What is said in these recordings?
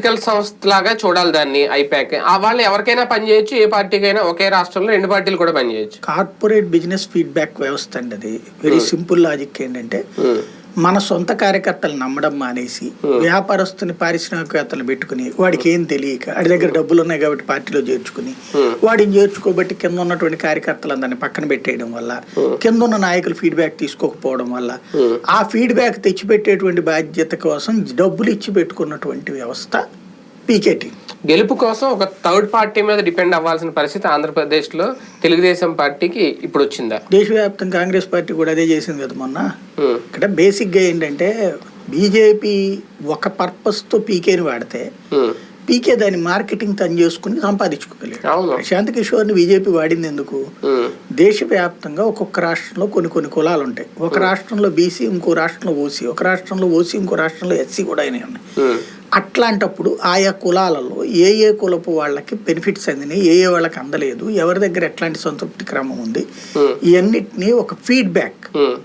Political సంస్థ లాగా చూడాలి దాన్ని ఐపాక్. వాళ్ళు ఎవరికైనా పనిచేయొచ్చు ఏ పార్టీకైనా ఒకే రాష్ట్రంలో రెండు పార్టీలు కూడా పనిచేయచ్చు కార్పొరేట్ బిజినెస్ ఫీడ్బ్యాక్ వ్యవస్థ అండి అది. వెరీ సింపుల్ లాజిక్ ఏంటంటే ఉమ్, మన సొంత కార్యకర్తలు నమ్మడం మానేసి వ్యాపారస్తుని పారిశ్రామికవేత్తలు పెట్టుకుని వాడికి ఏం తెలియక వాడి దగ్గర డబ్బులు ఉన్నాయి కాబట్టి పార్టీలో చేర్చుకుని వాడిని చేర్చుకోబట్టి కింద ఉన్నటువంటి కార్యకర్తలందరినీ పక్కన పెట్టేయడం వల్ల కింద ఉన్న నాయకులు ఫీడ్బ్యాక్ తీసుకోకపోవడం వల్ల ఆ. ఫీడ్బ్యాక్ తెచ్చిపెట్టేటువంటి బాధ్యత కోసం డబ్బులు ఇచ్చి పెట్టుకున్నటువంటి వ్యవస్థ పీకేటీ. గెలుపు కోసం ఒక థర్డ్ పార్టీ మీద డిపెండ్ అవ్వాల్సిన పరిస్థితి ఆంధ్రప్రదేశ్లో తెలుగుదేశం పార్టీకి ఇప్పుడు వచ్చిందా? దేశవ్యాప్తంగా కాంగ్రెస్ పార్టీ కూడా అదే చేసింది కదా మొన్న. ఇక్కడ బేసిక్గా ఏంటంటే బీజేపీ ఒక పర్పస్తో పీకేని వాడితే పీకే దాని మార్కెటింగ్ తను చేసుకుని సంపాదించుకోగలిగాడు. ప్రశాంత్ కిషోర్ని బీజేపీ వాడింది ఎందుకు? దేశవ్యాప్తంగా ఒక్కొక్క రాష్ట్రంలో కొన్ని కొన్ని కులాలు ఉంటాయి. ఒక రాష్ట్రంలో బీసీ ఇంకో రాష్ట్రంలో ఓసీ. ఒక రాష్ట్రంలో ఓసీ ఇంకో రాష్ట్రంలో ఎస్సీ కూడా అయినాయి ఉన్నాయి. అట్లాంటప్పుడు ఆయా కులాలలో ఏ ఏ కులపు వాళ్ళకి బెనిఫిట్స్ అందినాయి ఏ ఏ వాళ్ళకి అందలేదు ఎవరి దగ్గర ఎట్లాంటి సంతృప్తి క్రమం ఉంది. ఇవన్నిటిని ఒక ఫీడ్బ్యాక్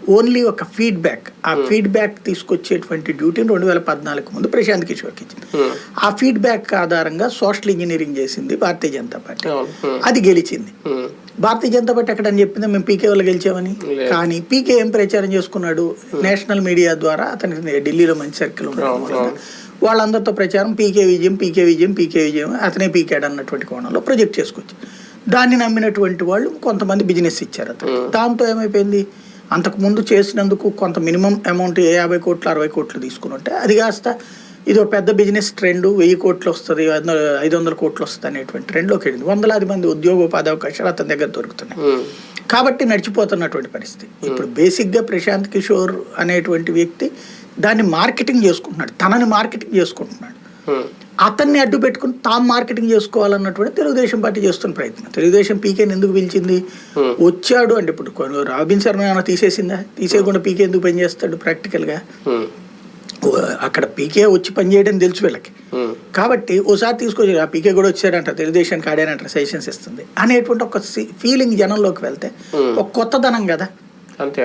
ఓన్లీ ఒక ఫీడ్బ్యాక్ ఆ ఫీడ్బ్యాక్ తీసుకొచ్చేటువంటి డ్యూటీని రెండు వేల పద్నాలుగు ముందు ప్రశాంత్ కిషోర్కి ఇచ్చింది. ఆ ఫీడ్బ్యాక్ ఆధారంగా సోషల్ ఇంజనీరింగ్ చేసింది భారతీయ జనతా పార్టీ. అది గెలిచింది. భారతీయ జనతా పార్టీ ఎక్కడ అని చెప్పింది? మేము పీకే వాళ్ళు గెలిచామని. కానీ పీకే ఏం ప్రచారం చేసుకున్నాడు? నేషనల్ మీడియా ద్వారా అతని ఢిల్లీలో మంచి సర్కిల్ ఉండడం. వాళ్ళందరితో ప్రచారం పీకే విజయం పీకే విజయం పీకే విజయం అతనే పీకాడు అన్నటువంటి కోణంలో ప్రొజెక్ట్ చేసుకొచ్చి దాన్ని నమ్మినటువంటి వాళ్ళు కొంతమంది బిజినెస్ ఇచ్చారు అతను. దాంతో ఏమైపోయింది? అంతకు ముందు చేసినందుకు కొంత మినిమం అమౌంట్ ఏ యాభై కోట్లు అరవై కోట్లు తీసుకుని ఉంటే అది కాస్త ఇది ఒక పెద్ద బిజినెస్ ట్రెండ్ వెయ్యి కోట్లు వస్తుంది ఐదు వందల కోట్లు వస్తుంది అనేటువంటి ట్రెండ్లోకి వెళ్ళింది. వందలాది మంది ఉద్యోగోపాధి అవకాశాలు అతని దగ్గర దొరుకుతున్నాయి. కాబట్టి నడిచిపోతున్నటువంటి పరిస్థితి. ఇప్పుడు బేసిక్గా ప్రశాంత్ కిషోర్ అనేటువంటి వ్యక్తి దాన్ని మార్కెటింగ్ చేసుకుంటున్నాడు తనని మార్కెటింగ్ చేసుకుంటున్నాడు. అతన్ని అడ్డు పెట్టుకుని తాము మార్కెటింగ్ చేసుకోవాలన్నటువంటి తెలుగుదేశం పార్టీ చేస్తున్న ప్రయత్నం. తెలుగుదేశం పీకేని ఎందుకు పిలిచింది? వచ్చాడు అంటే ఇప్పుడు రాబిన్ శర్మ ఏమైనా తీసేసిందా? తీసేయకుండా పీకే ఎందుకు పనిచేస్తాడు ప్రాక్టికల్గా అక్కడ పీకే వచ్చి పనిచేయడం తెలుసు వీళ్ళకి. కాబట్టి ఓసారి తీసుకొచ్చి ఆ పీకే కూడా వచ్చాడంట తెలుగుదేశానికి ఆడానంట సజెషన్స్ ఇస్తుంది. అనేటువంటి ఒక ఫీలింగ్ జనంలోకి వెళ్తే ఒక కొత్తదనం కదా? అంతే.